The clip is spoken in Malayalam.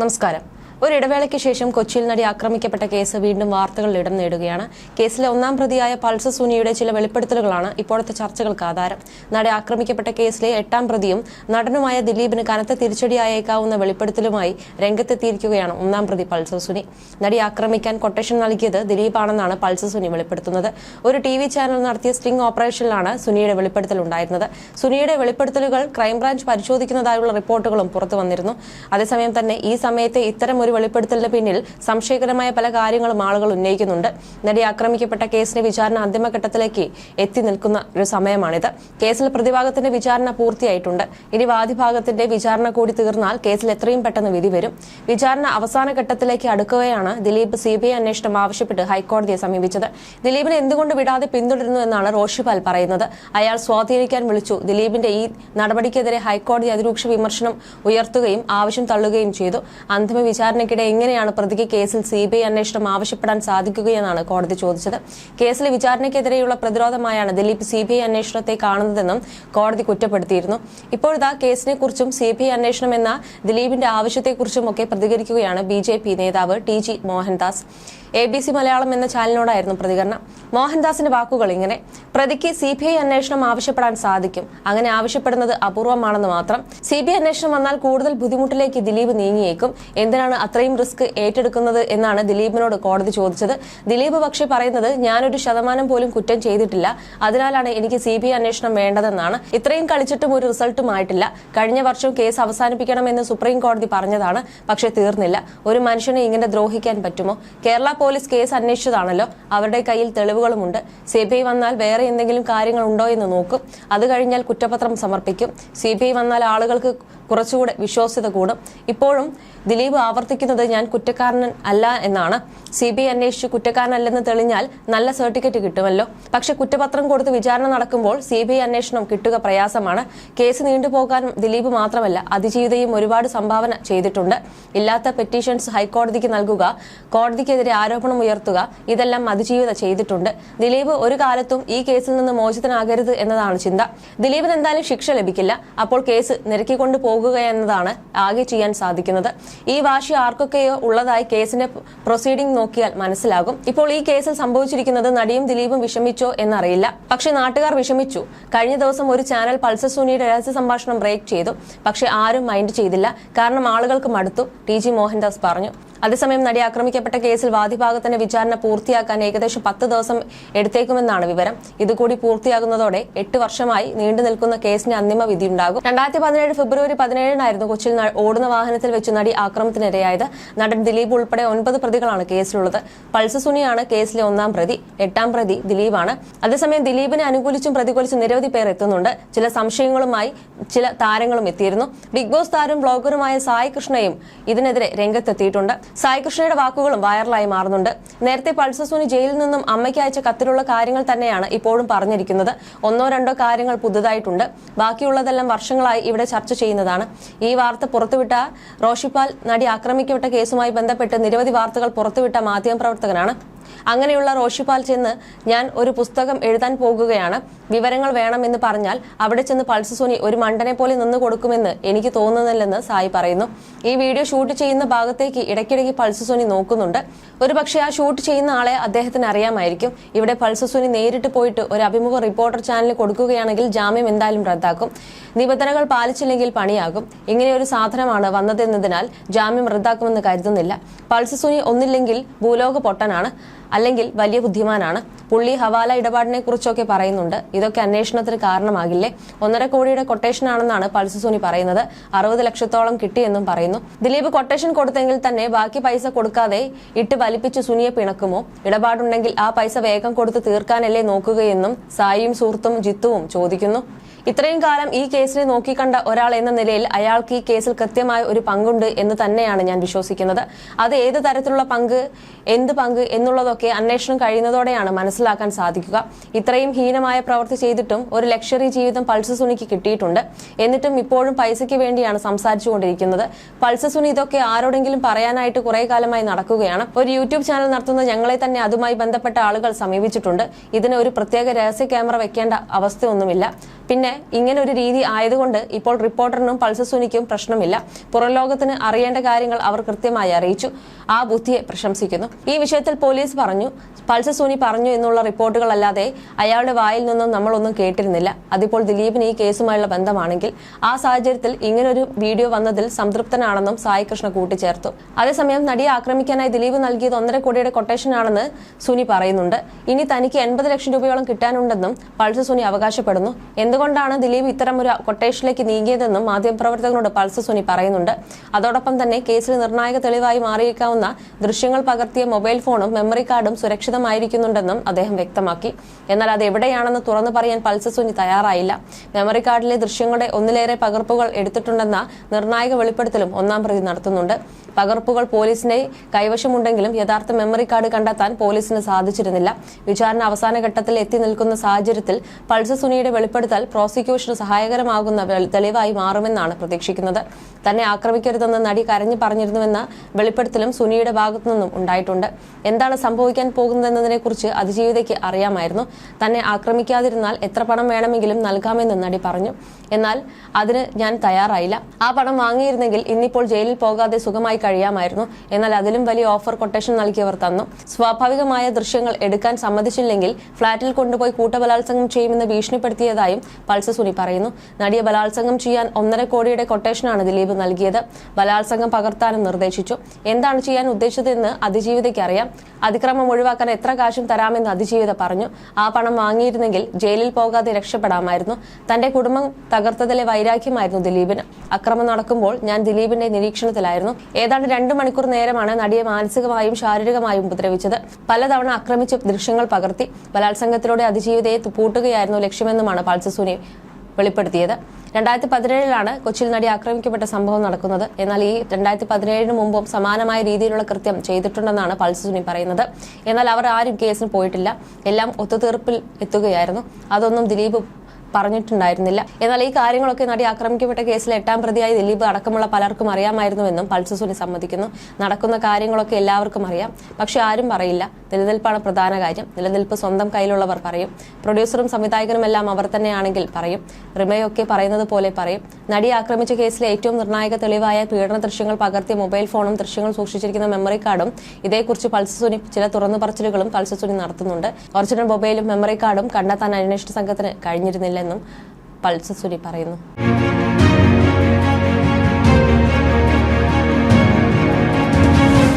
നമസ്കാരം. ഒരു ഇടവേളയ്ക്ക് ശേഷം കൊച്ചിയിൽ നടി ആക്രമിക്കപ്പെട്ട കേസ് വീണ്ടും വാർത്തകളിൽ ഇടം നേടുകയാണ്. കേസിലെ ഒന്നാം പ്രതിയായ പൾസ സുനിയുടെ ചില വെളിപ്പെടുത്തലുകളാണ് ഇപ്പോഴത്തെ ചർച്ചകൾക്ക് ആധാരം. നടി ആക്രമിക്കപ്പെട്ട കേസിലെ എട്ടാം പ്രതിയും നടനുമായ ദിലീപിന് കനത്ത തിരിച്ചടിയായേക്കാവുന്ന വെളിപ്പെടുത്തലുമായി രംഗത്തെത്തിയിരിക്കുകയാണ് ഒന്നാം പ്രതി പൾസ സുനി. നടി ആക്രമിക്കാൻ കൊട്ടേഷൻ നൽകിയത് ദിലീപാണെന്നാണ് പൾസ സുനി വെളിപ്പെടുത്തുന്നത്. ഒരു ടി വി ചാനൽ നടത്തിയ സ്റ്റിംഗ് ഓപ്പറേഷനിലാണ് സുനിയുടെ വെളിപ്പെടുത്തൽ ഉണ്ടായിരുന്നത്. സുനിയുടെ വെളിപ്പെടുത്തലുകൾ ക്രൈംബ്രാഞ്ച് പരിശോധിക്കുന്നതായുള്ള റിപ്പോർട്ടുകളും പുറത്തു വന്നിരുന്നു. അതേസമയം തന്നെ ഈ സമയത്തെ ഇത്തരം ഒരു വെളിപ്പെടുത്തലിന് പിന്നിൽ സംശയകരമായ പല കാര്യങ്ങളും ആളുകൾ ഉന്നയിക്കുന്നുണ്ട്. നടി ആക്രമിക്കപ്പെട്ട കേസിന്റെ വിചാരണ അന്തിമഘട്ടത്തിലേക്ക് എത്തി നിൽക്കുന്ന ഒരു സമയമാണിത്. കേസിൽ പ്രതിഭാഗത്തിന്റെ വിചാരണ പൂർത്തിയായിട്ടുണ്ട്. ഇനി വാദിഭാഗത്തിന്റെ വിചാരണ കൂടി തീർന്നാൽ കേസിൽ എത്രയും പെട്ടെന്ന് വിധി വരും. വിചാരണ അവസാന ഘട്ടത്തിലേക്ക് അടുക്കുകയാണ് ദിലീപ് സി ബി അന്വേഷണം ആവശ്യപ്പെട്ട് ഹൈക്കോടതിയെ സമീപിച്ചത്. ദിലീപിനെ എന്തുകൊണ്ട് വിടാതെ പിന്തുടരുന്നു എന്നാണ് റോഷിപാൽ പറയുന്നത്. അയാൾ സ്വാധീനിക്കാൻ വിളിച്ചു. ദിലീപിന്റെ ഈ നടപടിക്കെതിരെ ഹൈക്കോടതി അതിരൂക്ഷ വിമർശനം ഉയർത്തുകയും ആവശ്യം തള്ളുകയും ചെയ്തു. അന്തിമ വിചാരണയ്ക്കിടെ എങ്ങനെയാണ് പ്രതിക്ക് കേസിൽ സി ബി ഐ അന്വേഷണം ആവശ്യപ്പെടാൻ സാധിക്കുകയെന്നാണ് കോടതി ചോദിച്ചത്. കേസിലെ വിചാരണയ്ക്കെതിരെയുള്ള പ്രതിരോധമായാണ് ദിലീപ് സി ബി ഐ അന്വേഷണത്തെ കാണുന്നതെന്നും കോടതി കുറ്റപ്പെടുത്തിയിരുന്നു. ഇപ്പോഴിതാ കേസിനെ കുറിച്ചും സി ബി ഐ അന്വേഷണം എന്ന ദിലീപിന്റെ ആവശ്യത്തെക്കുറിച്ചും ഒക്കെ പ്രതികരിക്കുകയാണ് ബി ജെ പി നേതാവ് T G Mohandas. A B C Malayalam എന്ന ചാനലിനോടായിരുന്നു പ്രതികരണം. മോഹൻദാസിന്റെ വാക്കുകൾ ഇങ്ങനെ പ്രതിക്ക് സി ബി ഐ അന്വേഷണം ആവശ്യപ്പെടാൻ സാധിക്കും. അങ്ങനെ ആവശ്യപ്പെടുന്നത് അപൂർവമാണെന്ന് മാത്രം. സി ബി ഐ അന്വേഷണം വന്നാൽ കൂടുതൽ ബുദ്ധിമുട്ടിലേക്ക് ദിലീപ് നീങ്ങിയേക്കും. എന്തിനാണ് അത്രയും റിസ്ക് ഏറ്റെടുക്കുന്നത് എന്നാണ് ദിലീപിനോട് കോടതി ചോദിച്ചത്. ദിലീപ് പക്ഷേ പറയുന്നത് ഞാനൊരു ശതമാനം പോലും കുറ്റം ചെയ്തിട്ടില്ല. അതിനാലാണ് എനിക്ക് സി ബി ഐ അന്വേഷണം വേണ്ടതെന്നാണ്. ഇത്രയും കളിച്ചിട്ടും ഒരു റിസൾട്ടും ആയിട്ടില്ല. കഴിഞ്ഞ വർഷം കേസ് അവസാനിപ്പിക്കണമെന്ന് സുപ്രീം കോടതി പറഞ്ഞതാണ് പക്ഷേ തീർന്നില്ല. ഒരു മനുഷ്യനെ ഇങ്ങനെ ദ്രോഹിക്കാൻ പറ്റുമോ? കേരള പോലീസ് കേസ് അന്വേഷിച്ചതാണല്ലോ. അവരുടെ കയ്യിൽ തെളിവുകളുമുണ്ട്. സി ബി ഐ വന്നാൽ വേറെ എന്തെങ്കിലും കാര്യങ്ങൾ ഉണ്ടോ എന്ന് നോക്കും. അത് കഴിഞ്ഞാൽ കുറ്റപത്രം സമർപ്പിക്കും. സി ബി ഐ വന്നാൽ ആളുകൾക്ക് കുറച്ചുകൂടെ വിശ്വാസ്യത കൂടും. ഇപ്പോഴും ദിലീപ് ആവർത്തിക്കുന്നത് ഞാൻ കുറ്റക്കാരൻ അല്ല എന്നാണ്. സി ബി ഐ അന്വേഷിച്ച് കുറ്റക്കാരനല്ലെന്ന് തെളിഞ്ഞാൽ നല്ല സർട്ടിഫിക്കറ്റ് കിട്ടുമല്ലോ. പക്ഷെ കുറ്റപത്രം കൊടുത്ത് വിചാരണ നടക്കുമ്പോൾ സി ബി ഐ അന്വേഷണം കിട്ടുക പ്രയാസമാണ്. കേസ് നീണ്ടുപോകാൻ ദിലീപ് മാത്രമല്ല അതിജീവിതയും ഒരുപാട് സംഭാവന ചെയ്തിട്ടുണ്ട്. ഇല്ലാത്ത പെറ്റീഷൻസ് ഹൈക്കോടതിക്ക് നൽകുക കോടതിക്കെതിരെ ആരോപണം ഉയർത്തുക ഇതെല്ലാം അതിജീവിത ചെയ്തിട്ടുണ്ട്. ദിലീപ് ഒരു കാലത്തും ഈ കേസിൽ നിന്ന് മോചിതനാകരുത് എന്നതാണ് ചിന്ത. ദിലീപിന് എന്തായാലും ശിക്ഷ ലഭിക്കില്ല. അപ്പോൾ കേസ് നിരക്കിക്കൊണ്ട് പോകുക എന്നതാണ് ആകെ ചെയ്യാൻ സാധിക്കുന്നത്. ഈ വാശി ആർക്കൊക്കെയോ ഉള്ളതായി കേസിന്റെ പ്രൊസീഡിംഗ് നോക്കിയാൽ മനസ്സിലാകും. ഇപ്പോൾ ഈ കേസിൽ സംഭവിച്ചിരിക്കുന്നത് നടിയും ദിലീപും വിഷമിച്ചോ എന്നറിയില്ല. പക്ഷെ നാട്ടുകാർ വിഷമിച്ചു. കഴിഞ്ഞ ദിവസം ഒരു ചാനൽ പൾസർ സുനിയുടെ രഹസ്യ സംഭാഷണം ബ്രേക്ക് ചെയ്തു. പക്ഷെ ആരും മൈൻഡ് ചെയ്തില്ല. കാരണം ആളുകൾക്ക് മടുത്തു. ടി ജി മോഹൻദാസ് പറഞ്ഞു. അതേസമയം നടി ആക്രമിക്കപ്പെട്ട കേസിൽ വാദിഭാഗത്തിന്റെ വിചാരണ പൂർത്തിയാക്കാൻ ഏകദേശം പത്ത് ദിവസം എടുത്തേക്കുമെന്നാണ് വിവരം. ഇതുകൂടി പൂർത്തിയാകുന്നതോടെ എട്ട് വർഷമായി നീണ്ടു നിൽക്കുന്ന കേസിന് അന്തിമ വിധിയുണ്ടാകും. രണ്ടായിരത്തി പതിനേഴ് ഫെബ്രുവരി പതിനേഴിനായിരുന്നു കൊച്ചിയിൽ ഓടുന്ന വാഹനത്തിൽ വെച്ച് നടി ആക്രമണത്തിനിരയായത് നടൻ ദിലീപ് ഉൾപ്പെടെ ഒൻപത് പ്രതികളാണ് കേസിലുള്ളത്. പൾസ സുനിയാണ് കേസിലെ ഒന്നാം പ്രതി എട്ടാം പ്രതി ദിലീപാണ്. അതേസമയം ദിലീപിനെ അനുകൂലിച്ചും പ്രതികൂലിച്ചും നിരവധി പേർ എത്തുന്നുണ്ട്. ചില സംശയങ്ങളുമായി ചില താരങ്ങളും എത്തിയിരുന്നു. ബിഗ് ബോസ് താരം ബ്ലോഗറുമായ സായ് കൃഷ്ണയും ഇതിനെതിരെ രംഗത്തെത്തിയിട്ടുണ്ട്. സായ് കൃഷ്ണയുടെ വാക്കുകളും വൈറലായി മാറുന്നുണ്ട്. നേരത്തെ പൾസ സുനി ജയിലിൽ നിന്നും അമ്മയ്ക്ക് അയച്ച കത്തിലുള്ള കാര്യങ്ങൾ തന്നെയാണ് ഇപ്പോഴും പറഞ്ഞിരിക്കുന്നത്. ഒന്നോ രണ്ടോ കാര്യങ്ങൾ പുതുതായിട്ടുണ്ട്. ബാക്കിയുള്ളതെല്ലാം വർഷങ്ങളായി ഇവിടെ ചർച്ച ചെയ്യുന്നതാണ്. ഈ വാർത്ത പുറത്തുവിട്ട റോഷിപ്പാൽ നടി ആക്രമിക്കപ്പെട്ട കേസുമായി ബന്ധപ്പെട്ട് നിരവധി വാർത്തകൾ പുറത്തുവിട്ട മാധ്യമപ്രവർത്തകനാണ്. അങ്ങനെയുള്ള റോഷിപ്പാൽ ചെന്ന് ഞാൻ ഒരു പുസ്തകം എഴുതാൻ പോകുകയാണ്. വിവരങ്ങൾ വേണമെന്ന് പറഞ്ഞാൽ അവിടെ ചെന്ന് പൾസ് സോനി ഒരു മണ്ടനെ പോലെ നിന്ന് കൊടുക്കുമെന്ന് എനിക്ക് തോന്നുന്നില്ലെന്ന് സായി പറയുന്നു. ഈ വീഡിയോ ഷൂട്ട് ചെയ്യുന്ന ഭാഗത്തേക്ക് ഇടയ്ക്കിടയ്ക്ക് പൾസ് സോനി നോക്കുന്നുണ്ട്. ഒരു ആ ഷൂട്ട് ചെയ്യുന്ന ആളെ അദ്ദേഹത്തിന് അറിയാമായിരിക്കും. ഇവിടെ പൾസ് സോനി നേരിട്ട് പോയിട്ട് ഒരു അഭിമുഖ റിപ്പോർട്ടർ ചാനലിൽ കൊടുക്കുകയാണെങ്കിൽ ജാമ്യം എന്തായാലും റദ്ദാക്കും. നിബന്ധനകൾ പാലിച്ചില്ലെങ്കിൽ പണിയാകും. ഇങ്ങനെ ഒരു സാധനമാണ് വന്നതെന്നതിനാൽ ജാമ്യം റദ്ദാക്കുമെന്ന് കരുതുന്നില്ല. പൾസ് സുനി ഒന്നില്ലെങ്കിൽ ഭൂലോക പൊട്ടനാണ്. അല്ലെങ്കിൽ വലിയ ബുദ്ധിമാനാണ്. പുള്ളി ഹവാല ഇടപാടിനെ കുറിച്ചൊക്കെ പറയുന്നുണ്ട്. ഇതൊക്കെ അന്വേഷണത്തിന് കാരണമാകില്ലേ? ഒന്നര കോടിയുടെ കൊട്ടേഷൻ ആണെന്നാണ് സോണി പറയുന്നത്. അറുപത് ലക്ഷത്തോളം കിട്ടിയെന്നും പറയുന്നു. ദിലീപ് കൊട്ടേഷൻ കൊടുത്തെങ്കിൽ തന്നെ ബാക്കി പൈസ കൊടുക്കാതെ ഇട്ട് വലിപ്പിച്ച് സുനിയെ പിണക്കുമോ? ഇടപാടുണ്ടെങ്കിൽ ആ പൈസ വേഗം കൊടുത്ത് തീർക്കാനല്ലേ നോക്കുകയെന്നും സായിയും സുഹൃത്തും ജിത്തുവും ചോദിക്കുന്നു. ഇത്രയും കാലം ഈ കേസിനെ നോക്കിക്കണ്ട ഒരാൾ എന്ന നിലയിൽ അയാൾക്ക് ഈ കേസിൽ കൃത്യമായ ഒരു പങ്കുണ്ട് എന്ന് തന്നെയാണ് ഞാൻ വിശ്വസിക്കുന്നത്. അത് ഏത് തരത്തിലുള്ള പങ്ക് എന്ത് പങ്ക് എന്നുള്ളതൊക്കെ അന്വേഷണം കഴിയുന്നതോടെയാണ് മനസ്സിലാക്കാൻ സാധിക്കുക. ഇത്രയും ഹീനമായ പ്രവൃത്തി ചെയ്തിട്ടും ഒരു ലക്ഷറി ജീവിതം പൾസ് സുനിക്ക് കിട്ടിയിട്ടുണ്ട്. എന്നിട്ടും ഇപ്പോഴും പൈസയ്ക്ക് വേണ്ടിയാണ് സംസാരിച്ചുകൊണ്ടിരിക്കുന്നത്. പൾസ് സുനി ഇതൊക്കെ ആരോടെങ്കിലും പറയാനായിട്ട് കുറെ കാലമായി നടക്കുകയാണ്. ഒരു യൂട്യൂബ് ചാനൽ നടത്തുന്ന ഞങ്ങളെ തന്നെ അതുമായി ബന്ധപ്പെട്ട ആളുകൾ സമീപിച്ചിട്ടുണ്ട്. ഇതിന് ഒരു പ്രത്യേക രഹസ്യ ക്യാമറ വെക്കേണ്ട അവസ്ഥയൊന്നുമില്ല. പിന്നെ ഇങ്ങനെ ഒരു രീതി ആയതുകൊണ്ട് ഇപ്പോൾ റിപ്പോർട്ടറിനും പൾസസുനിക്കും പ്രശ്നമില്ല. പുറം ലോകത്തിന് അറിയേണ്ട കാര്യങ്ങൾ അവർ കൃത്യമായി അറിയിച്ചു. ആ ബുദ്ധിയെ പ്രശംസിക്കുന്നു. ഈ വിഷയത്തിൽ പോലീസ് പറഞ്ഞു പൾസ സോനി പറഞ്ഞു എന്നുള്ള റിപ്പോർട്ടുകളല്ലാതെ അയാളുടെ വായിൽ നിന്നും നമ്മളൊന്നും കേട്ടിരുന്നില്ല. അതിപ്പോൾ ദിലീപിന് ഈ കേസുമായുള്ള ബന്ധമാണെങ്കിൽ ആ സാഹചര്യത്തിൽ ഇങ്ങനൊരു വീഡിയോ വന്നതിൽ സംതൃപ്തനാണെന്നും സായി കൃഷ്ണ കൂട്ടിച്ചേർത്തു. അതേസമയം നടിയെ ആക്രമിക്കാനായി ദിലീപ് നൽകിയത് ഒന്നര കോടിയുടെ കൊട്ടേഷനാണെന്ന് സുനി പറയുന്നുണ്ട്. ഇനി തനിക്ക് എൺപത് ലക്ഷം രൂപയോളം കിട്ടാനുണ്ടെന്നും പൾസ സുനി അവകാശപ്പെടുന്നു. എന്തുകൊണ്ടാണ് ദിലീപ് ഇത്തരം ഒരു കൊട്ടേഷനിലേക്ക് നീങ്ങിയതെന്നും മാധ്യമപ്രവർത്തകരോട് പൾസ സുനി പറയുന്നുണ്ട്. അതോടൊപ്പം തന്നെ കേസിൽ നിർണായക തെളിവായി മാറിയേക്കാവുന്ന ദൃശ്യങ്ങൾ പകർത്തിയ മൊബൈൽ ഫോണും മെമ്മറി കാർഡും സുരക്ഷിതമായിരിക്കുന്നുണ്ടെന്നും അദ്ദേഹം വ്യക്തമാക്കി. എന്നാൽ അത് എവിടെയാണെന്ന് തുറന്നു പറയാൻ പൾസസുനി തയ്യാറായില്ല. മെമ്മറി കാർഡിലെ ദൃശ്യങ്ങളുടെ ഒന്നിലേറെ പകർപ്പുകൾ എടുത്തിട്ടുണ്ടെന്ന നിർണായക വെളിപ്പെടുത്തലും ഒന്നാം പ്രതി നടത്തുന്നുണ്ട്. പകർപ്പുകൾ പോലീസിന്റെ കൈവശമുണ്ടെങ്കിലും യഥാർത്ഥ മെമ്മറി കാർഡ് കണ്ടെത്താൻ പോലീസിന് സാധിച്ചിരുന്നില്ല. വിചാരണ അവസാന ഘട്ടത്തിൽ എത്തി നിൽക്കുന്ന സാഹചര്യത്തിൽ പൾസസുനിയുടെ വെളിപ്പെടുത്തൽ പ്രോസിക്യൂഷന് സഹായകരമാകുന്ന തെളിവായി മാറുമെന്നാണ് പ്രതീക്ഷിക്കുന്നത്. തന്നെ ആക്രമിക്കരുതെന്ന് നടി കരഞ്ഞു പറഞ്ഞിരുന്നുവെന്ന വെളിപ്പെടുത്തലും സുനിയുടെ ഭാഗത്തു നിന്നും ഉണ്ടായിട്ടുണ്ട്. എന്താണ് സംഭവിക്കാൻ പോകുന്നതെന്നതിനെക്കുറിച്ച് അതിജീവിതയ്ക്ക് അറിയാമായിരുന്നു. തന്നെ ആക്രമിക്കാതിരുന്നാൽ എത്ര പണം വേണമെങ്കിലും നൽകാമെന്ന് നടി പറഞ്ഞു. എന്നാൽ അതിന് ഞാൻ തയ്യാറായില്ല. ആ പണം വാങ്ങിയിരുന്നെങ്കിൽ ഇന്നിപ്പോൾ ജയിലിൽ പോകാതെ സുഖമായി കഴിയാമായിരുന്നു. എന്നാൽ അതിലും വലിയ ഓഫർ കൊട്ടേഷൻ നൽകിയവർ തന്നു. സ്വാഭാവികമായ ദൃശ്യങ്ങൾ എടുക്കാൻ സമ്മതിച്ചില്ലെങ്കിൽ ഫ്ളാറ്റിൽ കൊണ്ടുപോയി കൂട്ടബലാത്സംഗം ചെയ്യുമെന്ന് ഭീഷണിപ്പെടുത്തിയതായും പൾസ സുനി പറയുന്നു. നടിയെ ബലാത്സംഗം ചെയ്യാൻ ഒന്നര കോടിയുടെ കൊട്ടേഷനാണ് ദിലീപ് നൽകിയത്. ബലാത്സംഗം പകർത്താനും നിർദ്ദേശിച്ചു. എന്താണ് ചെയ്യാൻ ഉദ്ദേശിച്ചതെന്ന് അതിജീവിതയ്ക്ക് അറിയാം. അതിക്രമം ഒഴിവാക്കാൻ എത്ര കാശും തരാമെന്ന് അതിജീവിത പറഞ്ഞു. ആ പണം വാങ്ങിയിരുന്നെങ്കിൽ ജയിലിൽ പോകാതെ രക്ഷപ്പെടാമായിരുന്നു. തന്റെ കുടുംബം തകർത്തതിലെ വൈരാഗ്യമായിരുന്നു ദിലീപിന്. അക്രമം നടക്കുമ്പോൾ ഞാൻ ദിലീപിന്റെ നിരീക്ഷണത്തിലായിരുന്നു. ഏതാണ്ട് രണ്ടു മണിക്കൂർ നേരമാണ് നടിയെ മാനസികമായും ശാരീരികമായും ഉപദ്രവിച്ചത്. പലതവണ ആക്രമിച്ച് ദൃശ്യങ്ങൾ പകർത്തി. ബലാത്സംഗത്തിലൂടെ അതിജീവിതയെ പൂട്ടുകയായിരുന്നു ലക്ഷ്യമെന്നുമാണ് പൾസസുനി വെളിപ്പെടുത്തിയത്. രണ്ടായിരത്തി പതിനേഴിലാണ് കൊച്ചിയിൽ നടി ആക്രമിക്കപ്പെട്ട സംഭവം നടക്കുന്നത്. എന്നാൽ ഈ രണ്ടായിരത്തി പതിനേഴിന് മുമ്പും സമാനമായ രീതിയിലുള്ള കൃത്യം ചെയ്തിട്ടുണ്ടെന്നാണ് പൾസുനി പറയുന്നത്. എന്നാൽ അവർ ആരും കേസിന് പോയിട്ടില്ല. എല്ലാം ഒത്തുതീർപ്പിൽ എത്തുകയായിരുന്നു. അതൊന്നും ദിലീപ് പറഞ്ഞിട്ടുണ്ടായിരുന്നില്ല. എന്നാൽ ഈ കാര്യങ്ങളൊക്കെ നടി ആക്രമിക്കപ്പെട്ട കേസിൽ എട്ടാം പ്രതിയായി ദിലീപ് അടക്കമുള്ള പലർക്കും അറിയാമായിരുന്നുവെന്നും പൾസസുനി സമ്മതിക്കുന്നു. നടക്കുന്ന കാര്യങ്ങളൊക്കെ എല്ലാവർക്കും അറിയാം. പക്ഷെ ആരും പറയില്ല. നിലനിൽപ്പാണ് പ്രധാന കാര്യം. നിലനിൽപ്പ് സ്വന്തം കയ്യിലുള്ളവർ പറയും. പ്രൊഡ്യൂസറും സംവിധായകനും എല്ലാം അവർ തന്നെയാണെങ്കിൽ പറയും. റിമയൊക്കെ പറയുന്നത് പോലെ പറയും. നടി ആക്രമിച്ച കേസിലെ ഏറ്റവും നിർണായക തെളിവായ പീഡന ദൃശ്യങ്ങൾ പകർത്തിയ മൊബൈൽ ഫോണും ദൃശ്യങ്ങൾ സൂക്ഷിച്ചിരിക്കുന്ന മെമ്മറി കാർഡും ഇതേക്കുറിച്ച് പൾസസുനി ചില തുറന്നു പറച്ചിലുകളും പൾസസുനി നടത്തുന്നുണ്ട്. ഒറിജിനൽ മൊബൈലും മെമ്മറി കാർഡും കണ്ടെത്താൻ അന്വേഷണ സംഘത്തിന് കഴിഞ്ഞിരുന്നില്ലെന്നും പൾസസുനി പറയുന്നു.